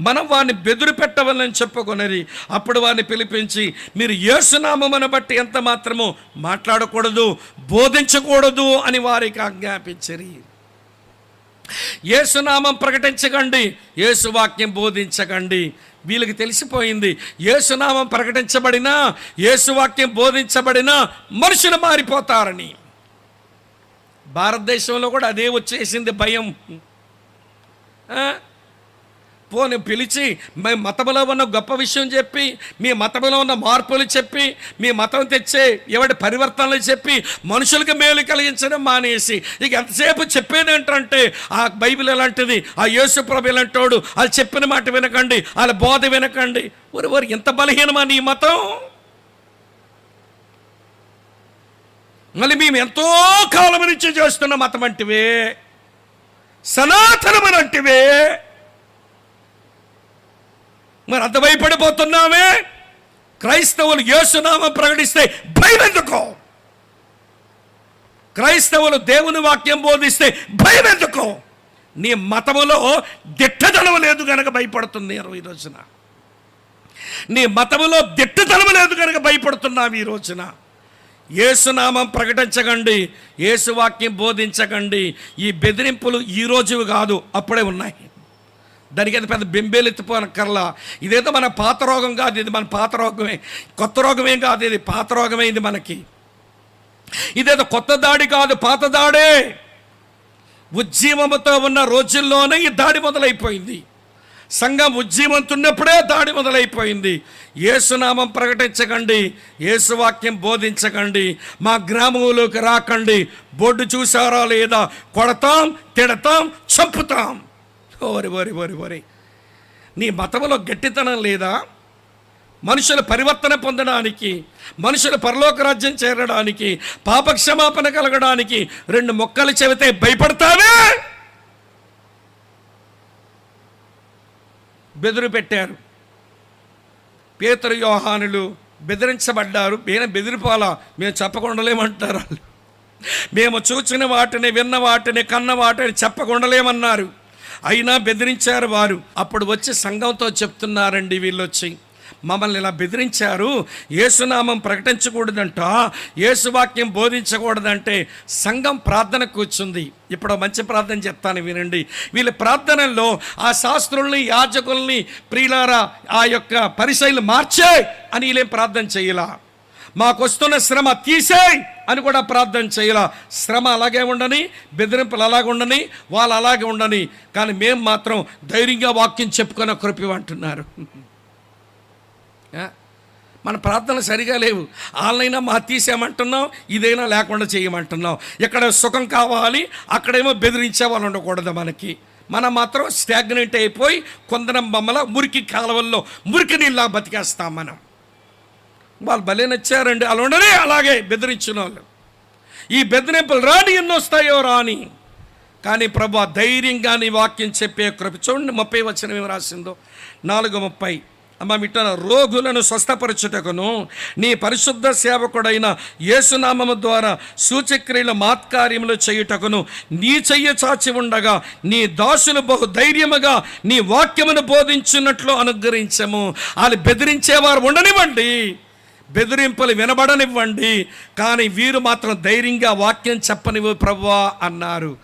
మనం వాడిని బెదిరి పెట్టవాలని చెప్పుకొనరి. అప్పుడు వాడిని పిలిపించి మీరు యేసునామమును బట్టి ఎంత మాత్రము మాట్లాడకూడదు బోధించకూడదు అని వారికి ఆజ్ఞాపించరి. ఏసునామం ప్రకటించకండి యేసువాక్యం బోధించకండి. వీళ్ళకి తెలిసిపోయింది ఏసునామం ప్రకటించబడినా యేసువాక్యం బోధించబడినా మనుషులు మారిపోతారని. భారతదేశంలో కూడా అదే వచ్చేసింది భయం. పోని పిలిచి మీ మతంలో ఉన్న గొప్ప విషయం చెప్పి మీ మతంలో ఉన్న మార్పులు చెప్పి మీ మతం తెచ్చే ఎవడి పరివర్తనలు చెప్పి మనుషులకు మేలు కలిగించడం మానేసి ఇక ఎంతసేపు చెప్పేది ఏంటంటే ఆ బైబిల్ ఎలాంటిది ఆ యేసుప్రభు ఎలాంటోడు వాళ్ళు చెప్పిన మాట వినకండి వాళ్ళ బోధ వినకండి. ఒరి వారు ఎంత బలహీనమా నీ మతం? మళ్ళీ మేము ఎంతో కాలం నుంచి చేస్తున్న మతం అంటివే సనాతనమనంటివే మరి అంత భయపడిపోతున్నామే క్రైస్తవులు యేసునామం ప్రకటిస్తే భయం ఎందుకో క్రైస్తవులు దేవుని వాక్యం బోధిస్తే భయం ఎందుకో నీ మతములో దిట్టదనం లేదు కనుక భయపడుతున్నారు ఈ రోజున. నీ మతములో దిట్టదనం లేదు కనుక భయపడుతున్నావు ఈ రోజున. యేసునామం ప్రకటించకండి ఏసువాక్యం బోధించకండి. ఈ బెదిరింపులు ఈ రోజు కాదు అప్పుడే ఉన్నాయి. దానికి అది పెద్ద బెంబేలెత్తిపోనక్కర్లా ఇదేదో మన పాత రోగం కాదు ఇది మన పాత రోగమే. కొత్త రోగమేం కాదు ఇది పాత రోగమే ఇది మనకి. ఇదేదో కొత్త దాడి కాదు పాత దాడే. ఉజ్జీవముతో ఉన్న రోజుల్లోనే ఈ దాడి మొదలైపోయింది. సంఘం ఉజ్జీవంతున్నప్పుడే దాడి మొదలైపోయింది. ఏసునామం ప్రకటించకండి ఏసువాక్యం బోధించకండి మా గ్రామంలోకి రాకండి. బోర్డు చూసారా లేదా కొడతాం తిడతాం చంపుతాం. ఓరి ఓరి ఓరి ఓరి. నీ మతంలో గట్టితనం లేదా? మనుషుల పరివర్తన పొందడానికి మనుషుల పరలోక రాజ్యం చేరడానికి పాపక్షమాపణ కలగడానికి రెండు మొక్కలు చెబితే భయపడతావే? బెదురు పెట్టారు. పేతరు యోహానులు బెదిరించబడ్డారు. మేము బెదిరిపోలా మేము చెప్పకుండలేమంటారు వాళ్ళు. మేము చూచిన వాటిని విన్న వాటిని కన్న వాటిని చెప్పకుండలేమన్నారు. అయినా బెదిరించారు వారు. అప్పుడు వచ్చి సంఘంతో చెప్తున్నారండి వీళ్ళు వచ్చి మమ్మల్ని ఇలా బెదిరించారు. యేసునామం ప్రకటించకూడదంట. యేసువాక్యం బోధించకూడదంటే సంఘం ప్రార్థన కూర్చుంది. ఇప్పుడు మంచి ప్రార్థన చెప్తాను వినండి. వీళ్ళ ప్రార్థనల్లో ఆ శాస్త్రుల్ని యాజకుల్ని ప్రియులారా ఆ యొక్క పరిశైలు మార్చే అని వీళ్ళేం ప్రార్థన చేయలా. మాకు వస్తున్న శ్రమ తీసేయ్ అని కూడా ప్రార్థన చేయాల. శ్రమ అలాగే ఉండని బెదిరింపులు అలాగే ఉండని వాళ్ళు అలాగే ఉండని. కానీ మేము మాత్రం ధైర్యంగా వాక్యం చెప్పుకున్న కృపి అంటున్నారు. మన ప్రార్థనలు సరిగా లేవు. వాళ్ళైనా మా తీసేయమంటున్నాం ఇదైనా లేకుండా చేయమంటున్నాం. ఎక్కడ సుఖం కావాలి అక్కడేమో బెదిరించే వాళ్ళు ఉండకూడదు మనకి. మనం మాత్రం స్టాగ్నెంట్ అయిపోయి కొందరం బొమ్మల మురికి కాలువల్లో మురికి నీళ్ళ బతికేస్తాం మనం. వాళ్ళు భలే నచ్చారండి. అలా ఉండనే అలాగే బెదిరించిన వాళ్ళు. ఈ బెదిరింపులు రాని ఎన్ని వస్తాయో రాని. కానీ ప్రభు ధైర్యంగా నీ వాక్యం చెప్పే కృప చూడండి ముప్పై వచ్చిన ఏమి రాసిందో? నాలుగు ముప్పై. అమ్మ మిట్టన రోగులను స్వస్థపరచుటకును నీ పరిశుద్ధ సేవకుడైన యేసునామము ద్వారా సూచక్రియల మాత్కార్యములు చేయుటకును నీ చెయ్య చాచి ఉండగా నీ దాసులు బహు ధైర్యముగా నీ వాక్యమును బోధించినట్లు అనుగ్రహించము. వాళ్ళు బెదిరించేవారు ఉండనివ్వండి. బెదిరింపులు వినబడనివ్వండి కానీ వీరు మాత్రం ధైర్యంగా వాక్యం చెప్పనివ్వు ప్రభువా అన్నారు.